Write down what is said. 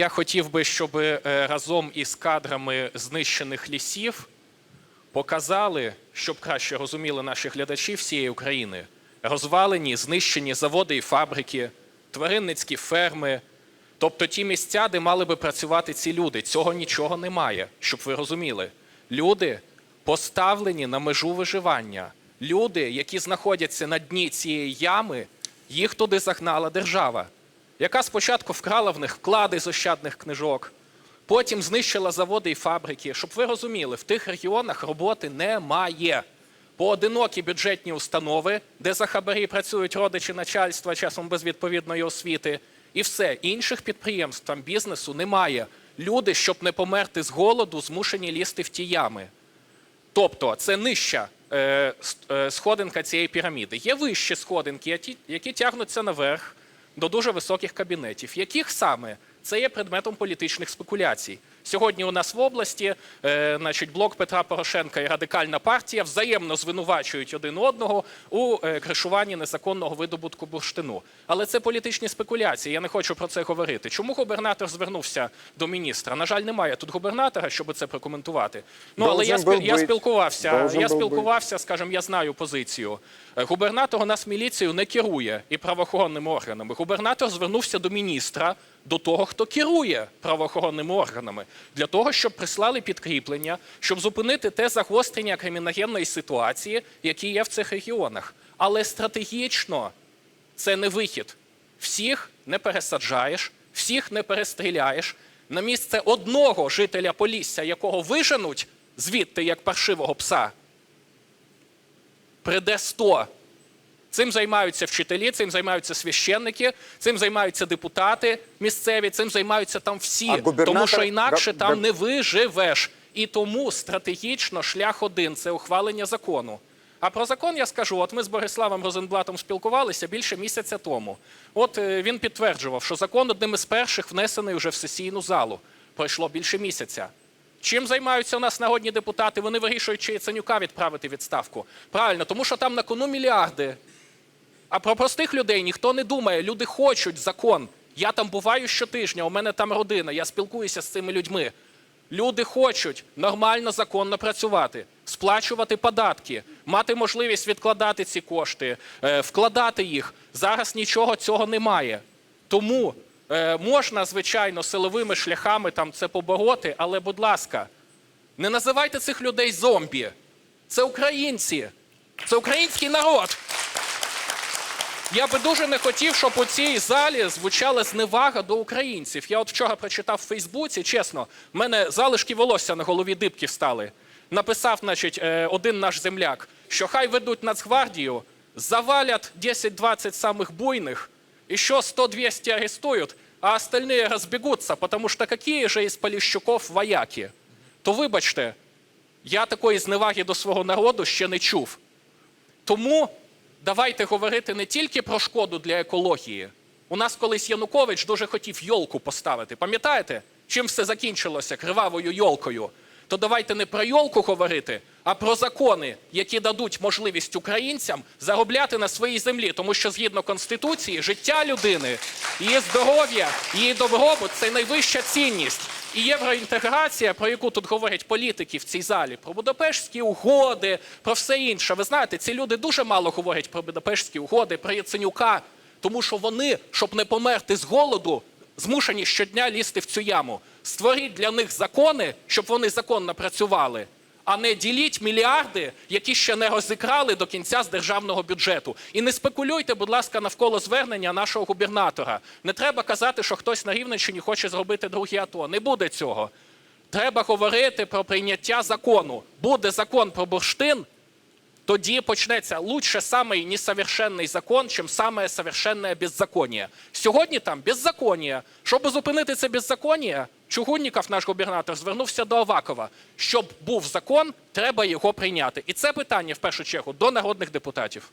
Я хотів би, щоб е, разом із кадрами знищених лісів показали, щоб краще розуміли наші глядачі всієї України, розвалені, знищені заводи і фабрики, тваринницькі ферми, тобто ті місця, де мали би працювати ці люди. Цього нічого немає, щоб ви розуміли. Люди поставлені на межу виживання. Люди, які знаходяться на дні цієї ями, їх туди загнала держава, яка спочатку вкрала в них вклади з ощадних книжок, потім знищила заводи і фабрики. Щоб ви розуміли, в тих регіонах роботи немає. Поодинокі бюджетні установи, де за хабарі працюють родичі начальства, часом без відповідної освіти, і все. Інших підприємств там бізнесу немає. Люди, щоб не померти з голоду, змушені лізти в ті ями. Тобто це нижча е, е, сходинка цієї піраміди. Є вищі сходинки, які, які тягнуться наверх до дуже високих кабінетів. Яких саме це є предметом політичних спекуляцій. Сьогодні у нас в області е, значить, блок Петра Порошенка і радикальна партія взаємно звинувачують один одного у е, кришуванні незаконного видобутку бурштину. Але це політичні спекуляції. Я не хочу про це говорити. Чому губернатор звернувся до міністра? На жаль, немає тут губернатора, щоб це прокоментувати. Ну але я, Должен спіл- был я быть. спілкувався. Должен Я был быть. спілкувався, скажімо, я знаю позицію. Е, Губернатор у нас міліцією не керує і правоохоронними органами. Губернатор звернувся до міністра, до того, хто керує правоохоронними органами, для того, щоб прислали підкріплення, щоб зупинити те загострення криміногенної ситуації, які є в цих регіонах. Але стратегічно це не вихід. Всіх не пересаджаєш, всіх не перестріляєш. На місце одного жителя Полісся, якого виженуть звідти як паршивого пса, прийде 100. Цим займаються вчителі, цим займаються священники, цим займаються депутати місцеві, цим займаються там всі. Тому що інакше там не виживеш. І тому стратегічно шлях один це ухвалення закону. А про закон я скажу: от ми з Бориславом Розенблатом спілкувалися більше місяця тому. От е, він підтверджував, що закон одним із перших внесений вже в сесійну залу. Пройшло більше місяця. Чим займаються у нас народні депутати? Вони вирішують, чи Яценюка відправити відставку. Правильно, тому що там на кону мільярди. А про простих людей ніхто не думає. Люди хочуть закон. Я там буваю щотижня, у мене там родина, я спілкуюся з цими людьми. Люди хочуть нормально законно працювати, сплачувати податки, мати можливість відкладати ці кошти, е, вкладати їх. Зараз нічого цього немає. Тому е, можна, звичайно, силовими шляхами там це побороти, але, будь ласка, не називайте цих людей зомбі. Це українці, це український народ. Я би дуже не хотів, щоб у цій залі звучала зневага до українців. Я от вчора прочитав в Фейсбуці, чесно, в мене залишки волосся на голові дибки встали. Написав, значить, е, один наш земляк, що хай ведуть Нацгвардію, завалять 10-20 самих буйних, еще 100-200 арестуют, а остальные разбегутся, потому что какие же из Поліщуков вояки? То вибачте, я такої зневаги до свого народу ще не чув. Тому давайте говорити не тільки про шкоду для екології. У нас колись Янукович дуже хотів йолку поставити. Пам'ятаєте, чим все закінчилося кривавою йолкою? То давайте не про йолку говорити, а про закони, які дадуть можливість українцям заробляти на своїй землі. Тому що згідно Конституції, життя людини, її здоров'я, її добробут це найвища цінність. І євроінтеграція, про яку тут говорять політики в цій залі, про Будапештські угоди, про все інше. Ви знаєте, ці люди дуже мало говорять про Будапештські угоди, про Яценюка, тому що вони, щоб не померти з голоду, змушені щодня лізти в цю яму. Створіть для них закони, щоб вони законно працювали. А не діліть мільярди, які ще не розікрали до кінця з державного бюджету. І не спекулюйте, будь ласка, навколо звернення нашого губернатора. Не треба казати, що хтось на Рівненщині хоче зробити друге АТО. Не буде цього. Треба говорити про прийняття закону. Буде закон про бурштин, тоді почнеться лучше самий несовершенний закон, чим саме совершенне беззаконие. Сьогодні там беззаконие. Щоб зупинити це беззаконие, Чугунніков, наш губернатор, звернувся до Авакова. Щоб був закон, треба його прийняти. І це питання в першу чергу до народних депутатів.